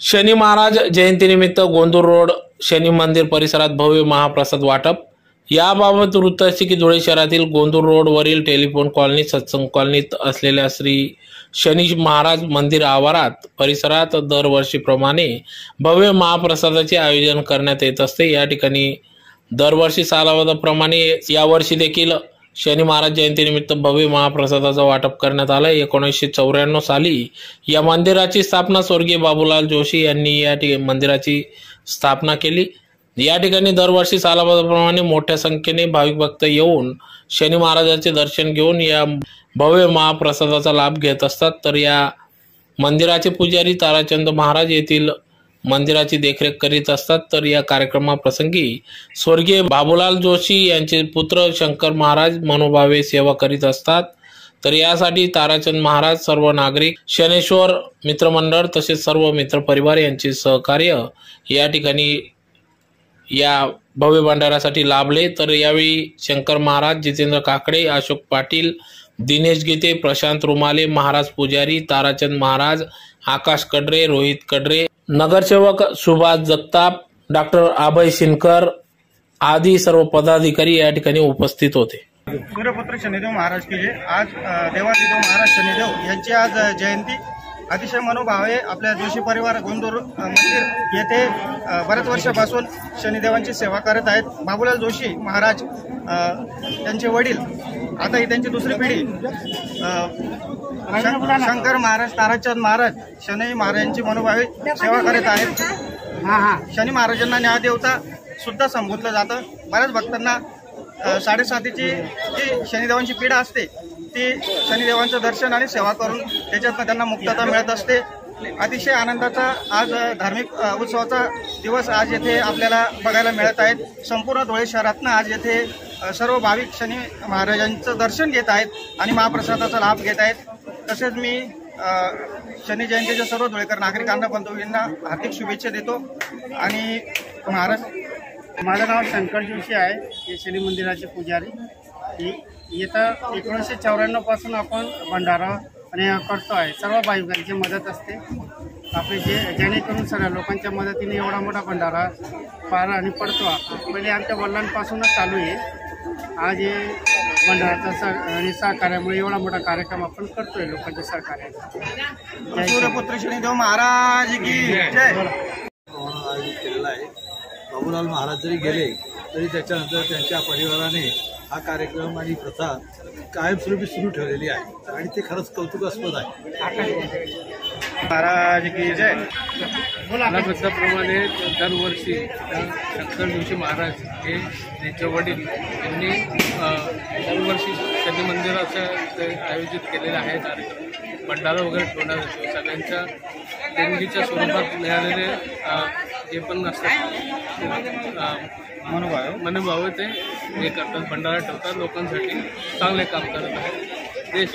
शनी महाराज जयंतीनिमित्त गोंदूर रोड शनी मंदिर परिसरात भव्य महाप्रसाद वाटप. याबाबत वृत्त असे की धुळे शहरातील गोंदूर रोडवरील टेलिफोन कॉलनी सत्संग कॉलनीत असलेल्या श्री शनी महाराज मंदिर आवारात परिसरात दरवर्षीप्रमाणे भव्य महाप्रसादाचे आयोजन करण्यात येत असते. या ठिकाणी दरवर्षी सालावधाप्रमाणे यावर्षी देखील शनी महाराज जयंतीनिमित्त भव्य महाप्रसादाचं वाटप करण्यात आलं एकोणीसशे चौऱ्याण्णव साली या मंदिराची स्थापना स्वर्गीय बाबूलाल जोशी यांनी या ठिकाणी मंदिराची स्थापना केली. या ठिकाणी दरवर्षी सालाप्रमाणे मोठ्या संख्येने भाविक भक्त येऊन शनी महाराजांचे दर्शन घेऊन या भव्य महाप्रसादाचा लाभ घेत असतात. तर या मंदिराचे पुजारी ताराचंद महाराज येथील मंदिराची देखरेख करीत असतात तर या कार्यक्रमाप्रसंगी स्वर्गीय बाबूलाल जोशी यांचे पुत्र शंकर महाराज मनोभावे सेवा करीत असतात. तर यासाठी ताराचंद महाराज सर्व नागरिक शनेश्वर मित्रमंडळ तसेच सर्व मित्रपरिवार यांचे सहकार्य या ठिकाणी या भव्य भंडारासाठी लाभले. तर यावेळी शंकर महाराज जितेंद्र काकडे अशोक पाटील दिनेश गीते प्रशांत रुमाले महाराज पुजारी ताराचंद महाराज आकाश कडरे रोहित कडरे नगरसेवक सुभाष जगताप डॉक्टर अभय शिनकर आदी सर्व पदाधिकारी या ठिकाणी उपस्थित होते. सूर्यपुत्र शनिदेव महाराज की जे आज अ, महाराज शनिदेव यांची आज जयंती. अतिशय मनोभावे आपल्या जोशी परिवार गोंदूर मंदिर येथे बऱ्याच वर्षापासून शनिदेवांची सेवा करत आहेत. बाबूलाल जोशी महाराज त्यांचे वडील. आता ही त्यांची दुसरी पिढी. शंकर महाराज ताराचंद महाराज शनी महाराजांची मनोभावे सेवा करत आहेत. शनी महाराजांना न्यायदेवता सुद्धा संबोधलं जातं. बऱ्याच भक्तांना साडेसातीची जी शनिदेवांची पीडा असते ती शनिदेवांचं दर्शन आणि सेवा करून त्याच्यातनं त्यांना मुक्तता मिळत असते. अतिशय आनंदाचा आज धार्मिक उत्सवाचा दिवस आज येथे आपल्याला बघायला मिळत आहेत. संपूर्ण धुळे शहरातनं आज येथे सर्व भाविक शनी महाराजांचं दर्शन घेत आहेत आणि महाप्रसादाचा लाभ घेत आहेत. तसेच मी शनी जयंतीच्या सर्व धुळेकर नागरिकांना बंधूंना हार्दिक शुभेच्छा देतो. आणि महाराज माझं नाव शंकर जोशी आहे. हे शनी मंदिराचे पुजारी. इथं एकोणीसशे चौऱ्याण्णवपासून आपण भंडारा आणि करतो आहे. सर्व भाविकांची मदत असते. आपले जे जेणेकरून सगळ्या लोकांच्या मदतीने एवढा मोठा भंडारा पार आणि पडतो. आपण पहिले आमच्या वडिलांपासूनच चालू आहे. आज हे भंडाराचा सह आणि सहकार्यामुळे एवढा मोठा कार्यक्रम आपण करतोय लोकांच्या श्री- सूर्यपुत्र शनिदेव महाराज केलेला आहे. बाबूलाल महाराज जरी गेले तरी त्याच्यानंतर त्यांच्या परिवाराने हा कार्यक्रम आणि प्रथा कायमस्वरूपी सुरू ठेवलेली आहे. आणि ते खरंच कौतुकास्पद आहे. महाराज की जय. कालाबद्धाप्रमाणे दरवर्षी शंकर जोशी महाराज हे त्यांचे वडील यांनी अ, दरवर्षी शनी मंदिराचं ते आयोजित केलेलं आहे. कार्यक्रम भंडारा वगैरे ठेवण्यात येतो सगळ्यांच्या देणगीच्या स्वरूपात मिळालेले जे पण असतात मनोभाव मनोभाव ते. हे करतात भंडारा ठेवतात लोकांसाठी. चांगले काम करत आहेत. देश